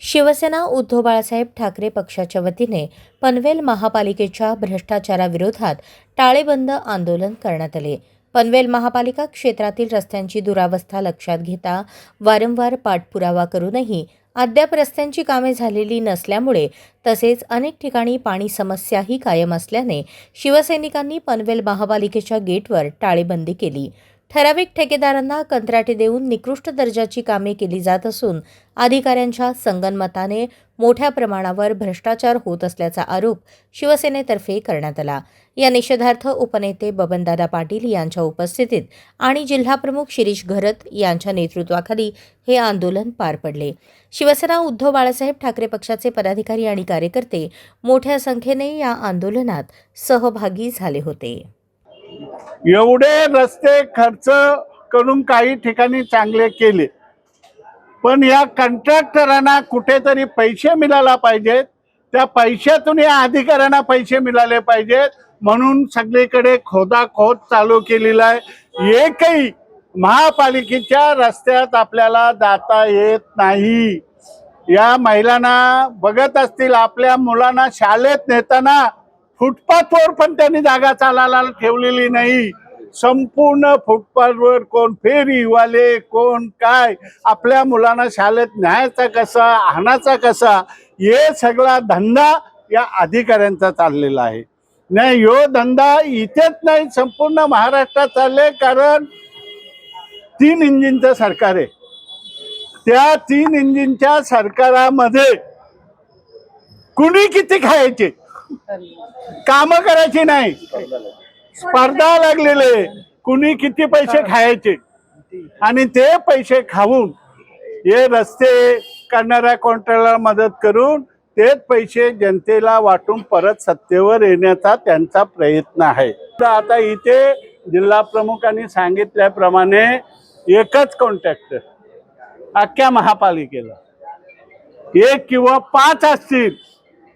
शिवसेना उद्धव बाळासाहेब ठाकरे पक्षाच्या वतीने पनवेल महापालिकेच्या भ्रष्टाचाराविरोधात टाळेबंद आंदोलन करण्यात आले. पनवेल महापालिका क्षेत्रातील रस्त्यांची दुरावस्था लक्षात घेता वारंवार पाठपुरावा करूनही अद्याप रस्त्यांची कामे झालेली नसल्यामुळे तसेच अनेक ठिकाणी पाणी समस्याही कायम असल्याने शिवसैनिकांनी पनवेल महापालिकेच्या गेटवर टाळेबंदी केली. ठराविक ठेकेदारांना कंत्राटी देऊन निकृष्ट दर्जाची कामे केली जात असून अधिकाऱ्यांच्या संगनमताने मोठ्या प्रमाणावर भ्रष्टाचार होत असल्याचा आरोप शिवसेनेतर्फे करण्यात आला. या निषेधार्थ उपनेते बबनदादा पाटील यांच्या उपस्थितीत आणि जिल्हाप्रमुख शिरीष घरत यांच्या नेतृत्वाखाली हे आंदोलन पार पडले. शिवसेना उद्धव बाळासाहेब ठाकरे पक्षाचे पदाधिकारी आणि कार्यकर्ते मोठ्या संख्येने या आंदोलनात सहभागी झाले होते. एवढे रस्ते खर्च करून काही ठिकाणी चांगले केले. पण या कंट्रॅक्टरांना कुठेतरी पैसे मिळायला पाहिजेत. त्या पैशातून या अधिकाऱ्यांना पैसे मिळाले पाहिजेत. म्हणून सगळीकडे खोदाखोद चालू केलेला आहे. एकही महापालिकेच्या रस्त्यात आपल्याला जाता येत नाही. या महिलांना बघत असतील आपल्या मुलांना शाळेत नेताना फुटपाथवर पण त्यांनी जागा चालायला ठेवलेली नाही. संपूर्ण फुटपाथवर कोण फेरीवाले कोण काय? आपल्या मुलांना शाळेत न्यायचा कसा आणायचा कसा? हे सगळा धंदा या अधिकाऱ्यांचा चाललेला आहे. नाही यो धंदा इथेच नाही संपूर्ण महाराष्ट्रात चालले कारण तीन इंजिनचं सरकार आहे. त्या तीन इंजिनच्या सरकारामध्ये कुणी किती खायचे? काम करायची नाही. स्पर्धा लागलेले कुणी किती पैसे खायचे? आणि ते पैसे खाऊन हे रस्ते करणाऱ्या कॉन्ट्रॅक्टरला मदत करून तेच पैसे जनतेला वाटून परत सत्तेवर येण्याचा त्यांचा प्रयत्न आहे. तर आता इथे जिल्हा प्रमुखांनी सांगितल्याप्रमाणे एकच कॉन्ट्रॅक्टर अख्ख्या महापालिकेला. एक किंवा पाच असतील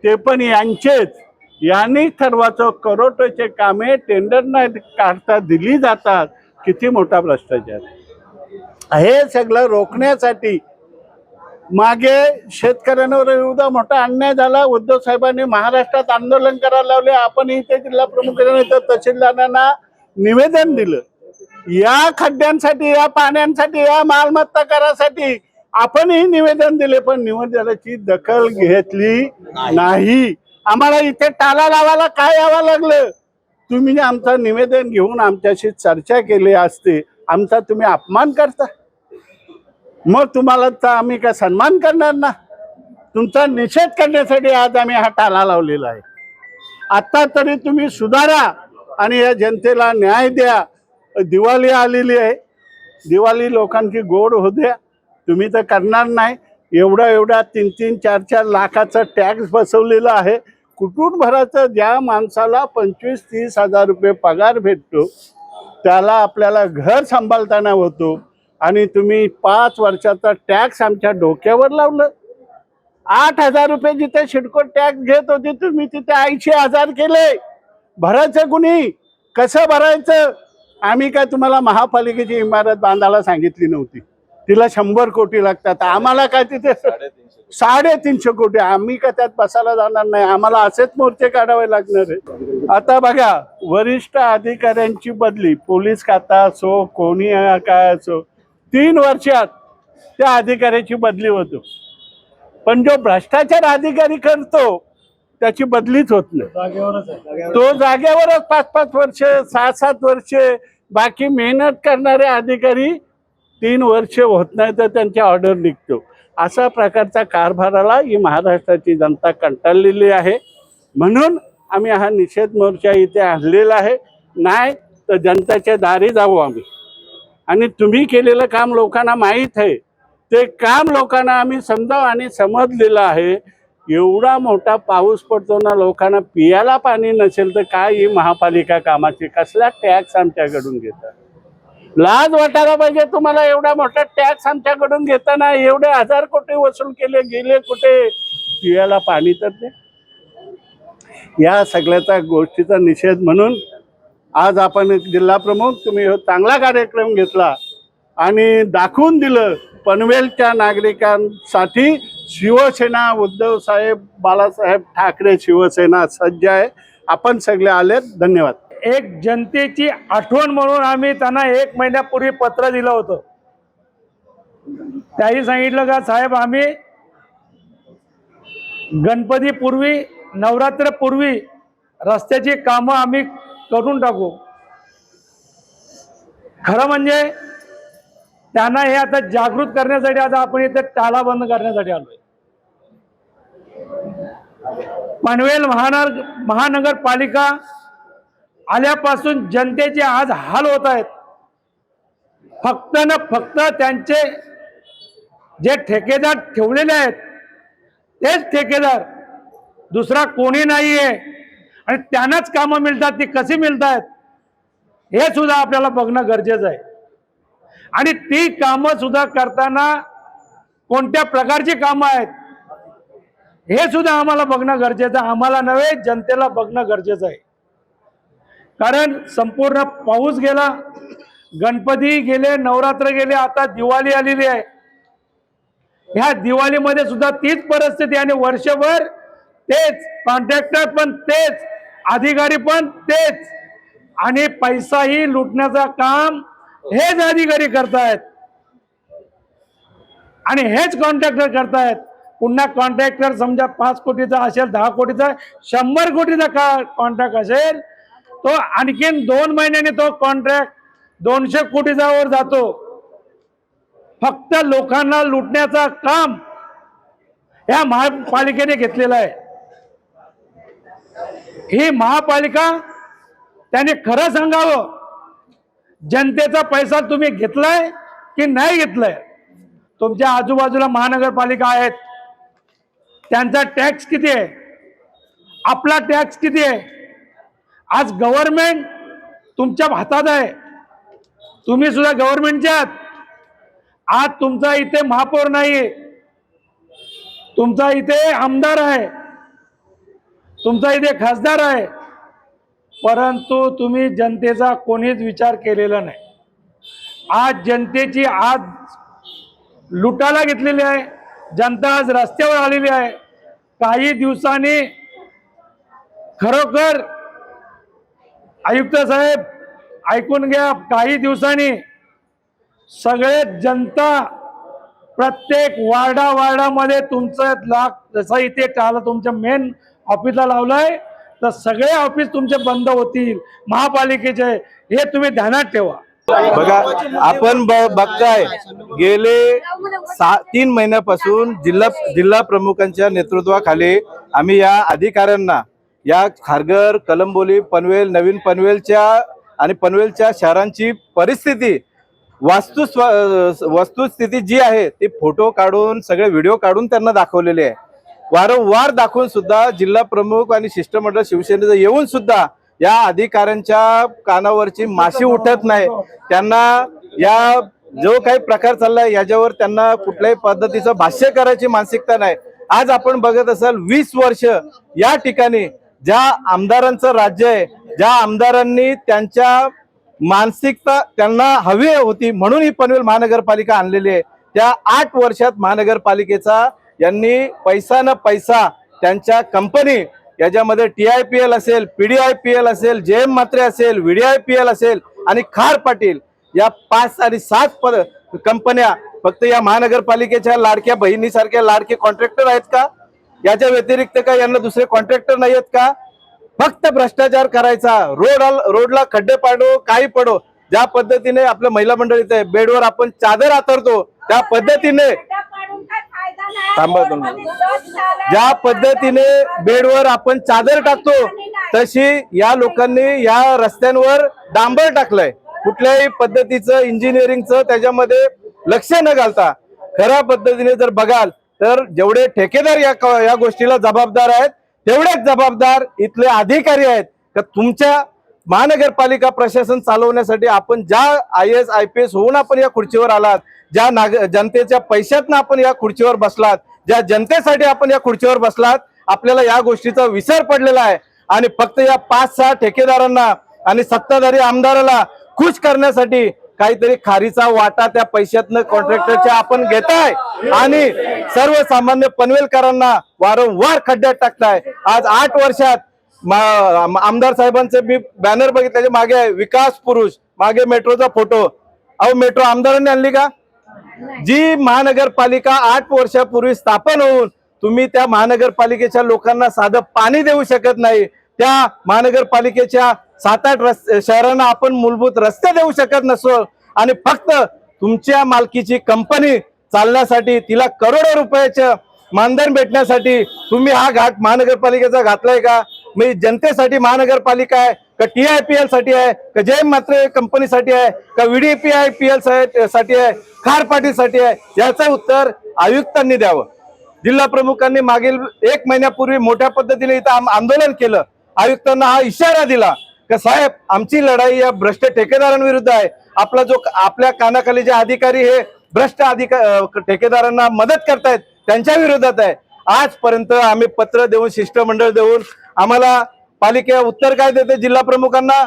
ते पण यांचेच. यांनी ठरवायचं करोडचे कामे टेंडर न काढता दिली जातात. किती मोठा भ्रष्टाचार. हे सगळं रोखण्यासाठी मागे शेतकऱ्यांवर एवढा मोठा अन्याय झाला. उद्धव साहेबांनी महाराष्ट्रात आंदोलन करायला लावले. आपण इथे जिल्हा प्रमुखांनी तर तहसीलदारांना निवेदन दिलं. या खड्ड्यांसाठी या पाण्यासाठी या मालमत्ता करासाठी आपणही निवेदन दिले पण निवेदनाची दखल घेतली नाही. आम्हाला इथे टाला लावायला काय यावं लागलं? तुम्ही आमचं निवेदन घेऊन आमच्याशी चर्चा केली असते आमचा तुम्ही अपमान करता? मग तुम्हाला तर आम्ही काय सन्मान करणार ना? तुमचा निषेध करण्यासाठी आज आम्ही हा टाला लावलेला आहे. आत्ता तरी तुम्ही सुधारा आणि या जनतेला न्याय द्या. दिवाळी आलेली आहे. दिवाळी लोकांची गोड होऊ द्या. तुम्ही तर करणार नाही. एवढा एवढा तीन तीन चार चार लाखाचा टॅक्स बसवलेला आहे. कुठून भरायचं? ज्या माणसाला पंचवीस तीस हजार रुपये पगार भेटतो त्याला आपल्याला घर सांभाळताना होतो आणि तुम्ही पाच वर्षाचा टॅक्स आमच्या डोक्यावर लावलं. आठ हजार रुपये जिथे शिडको टॅक्स घेत होते तुम्ही तिथे ऐंशी हजार केले. भरायचं कुणी? कसं भरायचं? आम्ही काय तुम्हाला महापालिकेची इमारत बांधायला सांगितली नव्हती. तिला शंभर कोटी लागतात. आम्हाला काय तिथे साडेतीनशे कोटी. आम्ही काय त्यात बसायला जाणार नाही. आम्हाला असेच मोर्चे काढावे लागणार आहे आता बघा वरिष्ठ अधिकाऱ्यांची बदली. पोलीस खाता असो कोणी काय असो तीन वर्षात त्या अधिकाऱ्याची बदली होतो. पण जो भ्रष्टाचार अधिकारी करतो त्याची बदलीच होत नाही. तो जागेवरच पाच पाच वर्ष सहा सात वर्ष बाकी मेहनत करणारे अधिकारी तीन वर्ष होत नाही तर त्यांची ऑर्डर निघतो. अशा प्रकारचा कारभाराला ही महाराष्ट्राची जनता कंटाळलेली आहे. म्हणून आम्ही हा निषेध मोर्चा इथे आणलेला आहे. नाही तर जनतेच्या दारी जाऊ आम्ही. आणि तुम्ही केलेलं काम लोकांना माहीत आहे. ते काम लोकांना आम्ही समजाव आणि समजलेलं आहे. एवढा मोठा पाऊस पडतो ना लोकांना पियाला पाणी नसेल तर काय ही महापालिका कामाची? कसला टॅक्स आमच्याकडून घेतात? लाज वाटायला पाहिजे तुम्हाला एवढा मोठा टॅक्स आमच्याकडून घेताना एवढे हजार कोटी वसूल केले गेले कुठे? पियाला पाणी तर ते या सगळ्याचा गोष्टीचा निषेध म्हणून आज आपण एक जिल्हा प्रमुख तुम्ही हो चांगला कार्यक्रम घेतला आणि दाखवून दिलं पनवेलच्या नागरिकांसाठी शिवसेना उद्धव साहेब बाळासाहेब ठाकरे शिवसेना सज्ज आहे. आपण सगळे आलेत. धन्यवाद. एक जनतेची आठवण म्हणून आम्ही त्यांना एक महिन्यापूर्वी पत्र दिलं होतं. त्याही सांगितलं का साहेब आम्ही गणपतीपूर्वी नवरात्रपूर्वी रस्त्याची कामं आम्ही करून टाकू. खरं म्हणजे त्यांना हे आता जागृत करण्यासाठी आता आपण इथे टाला बंद करण्यासाठी आलोय. पनवेल महानगर महानगरपालिका आल्यापासून जनतेचे आज हाल होत आहेत. फक्त ना फक्त त्यांचे जे ठेकेदार ठेवलेले आहेत तेच ठेकेदार दुसरा कोणी नाही आहे आणि त्यांनाच कामं मिळतात ती कशी मिळत आहेत हे सुद्धा आपल्याला बघणं गरजेचं आहे. आणि ती कामं सुद्धा करताना कोणत्या प्रकारची कामं आहेत हे सुद्धा आम्हाला बघणं गरजेचं आहे. आम्हाला नव्हे जनतेला बघणं गरजेचं आहे. कारण संपूर्ण पाऊस गेला गणपती गेले नवरात्र गेले आता दिवाळी आलेली आहे. ह्या दिवाळीमध्ये सुद्धा तीच परिस्थिती आणि वर्षभर तेच कॉन्ट्रॅक्टर पण तेच अधिकारी पण तेच. आणि पैसाही लुटण्याचं काम हेच अधिकारी करतायत. आणि हेच कॉन्ट्रॅक्टर करतायत. पुन्हा कॉन्ट्रॅक्टर समजा पाच कोटीचा असेल दहा कोटीचा शंभर कोटीचा का कॉन्ट्रॅक्ट असेल तो आणखीन दोन महिन्याने तो कॉन्ट्रॅक्ट दोनशे कोटीचा वर जातो. फक्त लोकांना लुटण्याचं काम या महापालिकेने घेतलेलं आहे. ही महापालिका त्याने खरं सांगावं जनतेचा पैसा तुम्ही घेतलाय की नाही घेतलाय? तुमच्या आजूबाजूला महानगरपालिका आहेत. त्यांचा टॅक्स किती आहे? आपला टॅक्स किती आहे? आज गव्हर्नमेंट तुमच्या हातात आहे. तुम्ही सुद्धा गव्हर्नमेंटच्या आहात. आज तुमचा इथे महापौर नाही तुमचा इथे आमदार आहे. तुमचा इथे खासदार आहे. परंतु तुम्ही जनतेचा कोणीच विचार केलेला नाही. आज जनतेची आज लुटायला घेतलेली आहे. जनता आज रस्त्यावर आलेली आहे. काही दिवसांनी खरोखर आयुक्त साहेब ऐकून घ्या काही दिवसांनी सगळे जनता प्रत्येक वार्डा वार्डामध्ये तुमचं लाख जसं इथे टाला तुमच्या मेन ऑफिसला लावलंय तर सगळे ऑफिस तुमचे बंद होतील. महापालिकेचे हे तुम्ही ध्यानात ठेवा. बघा आपण ब- बघताय गेले सहा तीन महिन्यापासून जिल्हा जिल्हा प्रमुखांच्या नेतृत्वाखाली आम्ही या अधिकाऱ्यांना या खारघर कलंबोली पनवेल नवीन पनवेलच्या आणि पनवेलच्या शहरांची परिस्थिती वास्तु वस्तुस्थिती जी आहे ती फोटो काढून सगळे व्हिडिओ काढून त्यांना दाखवलेले आहे. वारंवार दाखवून सुद्धा जिल्हा प्रमुख आणि शिष्टमंडळ शिवसेनेचं येऊन सुद्धा या अधिकाऱ्यांच्या कानावरची माशी उठत नाही. त्यांना या जो काही प्रकार चाललाय याच्यावर त्यांना कुठल्याही पद्धतीचं भाष्य करायची मानसिकता नाही. आज आपण बघत असाल वीस वर्ष या ठिकाणी ज्या आमदारांचं राज्य आहे ज्या आमदारांनी त्यांच्या मानसिकता त्यांना हवी होती म्हणून ही पनवेल महानगरपालिका आणलेली आहे. त्या आठ वर्षात महानगरपालिकेचा यांनी पैसा न पैसा त्यांच्या कंपनी याच्यामध्ये टी आय पी एल असेल P D I P L असेल जे एम मात्रे असेल व्ही आय पी एल असेल आणि खार पाटील या पाच आणि सात पद कंपन्या फक्त या महानगरपालिकेच्या लाडक्या बहिणीसारख्या लाडके कॉन्ट्रॅक्टर आहेत का? याच्या व्यतिरिक्त का यांना दुसरे कॉन्ट्रॅक्टर नाही आहेत का? फक्त भ्रष्टाचार करायचा. रोड रोडला खड्डे पाडो काही पडो. ज्या पद्धतीने आपल्या महिला मंडळीत आहे बेडवर आपण चादर आतरतो त्या पद्धतीने थांबा. ज्या पद्धतीने बेडवर आपण चादर टाकतो तशी या लोकांनी या रस्त्यांवर डांबर टाकलंय. कुठल्याही पद्धतीचं इंजिनिअरिंगचं त्याच्यामध्ये लक्ष न घालता खऱ्या पद्धतीने जर बघाल तर जेवढे ठेकेदार या क- या गोष्टीला जबाबदार आहेत तेवढेच जबाबदार इथले अधिकारी आहेत. का तुमच्या महानगरपालिका प्रशासन चालवण्यासाठी आपण ज्या I S I P S होऊन आपण या खुर्चीवर आलात ज्या नाग जनतेच्या पैशातनं आपण या खुर्चीवर बसलात ज्या जनतेसाठी आपण या खुर्चीवर बसलात आपल्याला या गोष्टीचा विसर पडलेला आहे. आणि फक्त या पाच सहा ठेकेदारांना आणि सत्ताधारी आमदाराला खुश करण्यासाठी काहीतरी खारीचा वाटा त्या पैशातनं कॉन्ट्रॅक्टरच्या आपण घेताय. आणि सर्वसामान्य पनवेलकरांना वारंवार खड्ड्यात टाकताय. आज आठ वर्षात आमदार साहेबांचे मी बॅनर बघितल्याचे मागे विकास पुरुष. मागे मेट्रोचा फोटो अहो मेट्रो आमदारांनी आणली का? जी महानगरपालिका आठ वर्षापूर्वी स्थापन होऊन तुम्ही त्या महानगरपालिकेच्या लोकांना साधं पाणी देऊ शकत नाही त्या महानगरपालिकेच्या सात आठ रस्ते शहरांना आपण मूलभूत रस्ते देऊ शकत नसो आणि फक्त तुमच्या मालकीची कंपनी चालण्यासाठी तिला करोडो रुपयाचं मानधन भेटण्यासाठी तुम्ही हा घाट महानगरपालिकेचा घातलाय का? मी जनतेसाठी महानगरपालिका आहे का टी आय पी एलसाठी आहे का जय मात्र कंपनीसाठी आहे का व्हीडीपी आय पी एलसाठी आहे खार पाटीलसाठी आहे? याचं उत्तर आयुक्तांनी द्यावं. जिल्हा प्रमुखांनी मागील एक महिन्यापूर्वी मोठ्या पद्धतीने इथं आंदोलन केलं. आयुक्तांना हा इशारा दिला. का साहेब आमची लढाई या भ्रष्ट ठेकेदारांविरुद्ध आहे. आपला जो आपल्या कानाखाली जे अधिकारी हे भ्रष्ट अधिकार ठेकेदारांना मदत करतायत त्यांच्या विरोधात आहे. आजपर्यंत आम्ही पत्र देऊन शिष्टमंडळ देऊन आम्हाला पालिका उत्तर काय देते जिल्हा प्रमुखांना?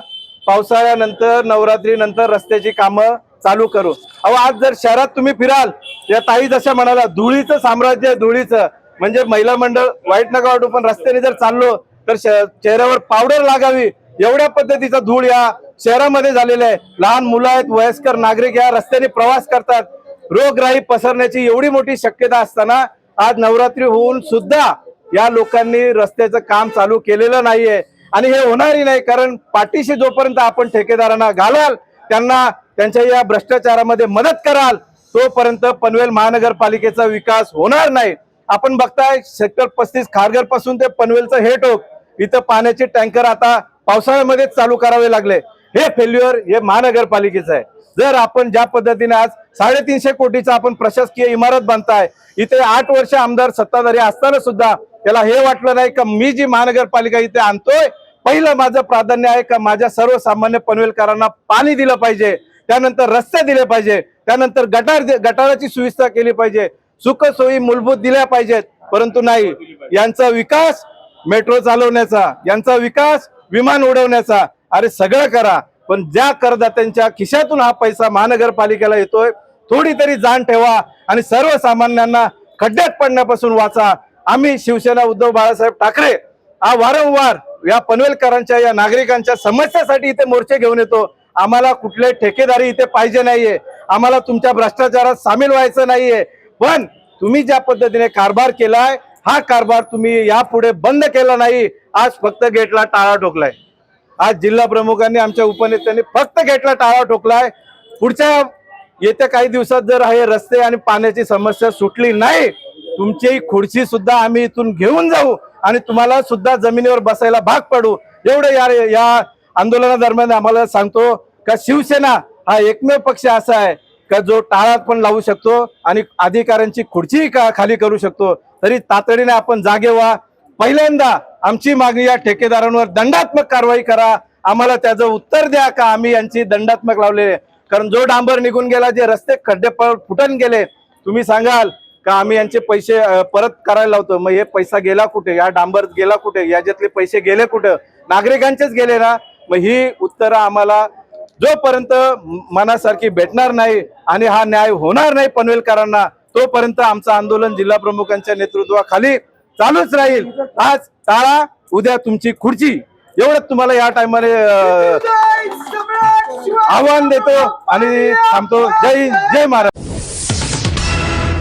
पावसाळ्यानंतर नवरात्रीनंतर रस्त्याची कामं चालू करू. अहो आज जर शहरात तुम्ही फिराल या ताई जशा म्हणाला धुळीचं साम्राज्य आहे धुळीचं. म्हणजे महिला मंडळ वाईट नका वाटू पण रस्त्याने जर चाललो तर श- चेहऱ्यावर पावडर लागावी. एवढ्या पद्धतीचा धूळ या शहरामध्ये झालेला आहे. लहान मुलं आहेत वयस्कर नागरिक या रस्त्याने प्रवास करतात. रोगराई पसरण्याची एवढी मोठी शक्यता असताना आज नवरात्री होऊन सुद्धा या लोकांनी रस्त्याचं काम चालू केलेलं नाहीये. आणि हे होणारही नाही कारण पाठीशी जोपर्यंत आपण ठेकेदारांना घालाल त्यांना त्यांच्या या भ्रष्टाचारामध्ये मदत कराल तोपर्यंत पनवेल महानगरपालिकेचा विकास होणार नाही. आपण बघताय सेक्टर पस्तीस खारघरपासून ते पनवेलचं हे टोक. इथं पाण्याचे टँकर आता पावसाळ्यामध्येच चालू करावे लागले. हे फेल्युअर हे महानगरपालिकेचं आहे. जर आपण ज्या पद्धतीने आज साडेतीनशे कोटीचा आपण प्रशासकीय इमारत बांधताय इथे आठ वर्ष आमदार सत्ताधारी असताना सुद्धा त्याला हे वाटलं नाही का मी जी महानगरपालिका इथे आणतोय पहिलं माझं प्राधान्य आहे का माझ्या सर्वसामान्य पनवेलकरांना पाणी दिलं पाहिजे त्यानंतर रस्ते दिले पाहिजे त्यानंतर गटार गटाराची सुविधा केली पाहिजे सुखसोयी मूलभूत दिल्या पाहिजेत परंतु नाही. यांचा विकास मेट्रो चालवण्याचा यांचा विकास विमान उडवण्याचा. अरे सगळं करा पण ज्या करदात्यांच्या खिशातून हा पैसा महानगरपालिकेला येतोय थोडी तरी जाण ठेवा आणि सर्वसामान्यांना खड्ड्यात पडण्यापासून वाचा. आम्ही शिवसेना उद्धव बाळासाहेब ठाकरे हा वारंवार या पनवेलकरांच्या या नागरिकांच्या समस्यासाठी इथे मोर्चे घेऊन येतो. आम्हाला कुठले ठेकेदारी इथे पाहिजे नाहीये. आम्हाला तुमच्या भ्रष्टाचारात सामील व्हायचं नाहीये. पण तुम्ही ज्या पद्धतीने कारभार केलाय हा कारभार तुम्ही यापुढे बंद केला नाही. आज फक्त गेटला टाळा ठोकलाय. आज जिल्हा प्रमुखांनी आमच्या उपनेत्यांनी फक्त गेटला टाळा ठोकलाय. पुढच्या येत्या काही दिवसात जर हे रस्ते आणि पाण्याची समस्या सुटली नाही तुमची खुर्ची सुद्धा आम्ही इथून घेऊन जाऊ आणि तुम्हाला सुद्धा जमिनीवर बसायला भाग पडू. एवढं या या आंदोलनादरम्यान आम्हाला सांगतो का शिवसेना हा एकमेव पक्ष असा आहे का जो टाळात पण लावू शकतो आणि अधिकाऱ्यांची खुर्चीही का खाली करू शकतो? तरी तातडीने आपण जागे व्हा. पहिल्यांदा आमची मागणी या ठेकेदारांवर दंडात्मक कारवाई करा. आम्हाला त्याचं उत्तर द्या का? आम्ही यांची दंडात्मक लावलेले कारण जो डांबर निघून गेला जे रस्ते खड्डे फुटन फुटून गेले तुम्ही सांगाल का आम्ही यांचे पैसे परत करायला लावतो? मग हे पैसा गेला कुठे? या डांबर गेला कुठे? याच्यातले पैसे गेले कुठं? नागरिकांचेच गेले ना? मग ही उत्तरं आम्हाला जोपर्यंत मनासारखी भेटणार नाही आणि हा न्याय होणार नाही पनवेलकरांना तोपर्यंत आमचं आंदोलन जिल्हा प्रमुखांच्या नेतृत्वाखाली चालूच राहील. आज टाळा उद्या तुमची खुर्ची. एवढंच तुम्हाला या टायमाने आव्हान देतो आणि थांबतो. जय हिंद, जय महाराज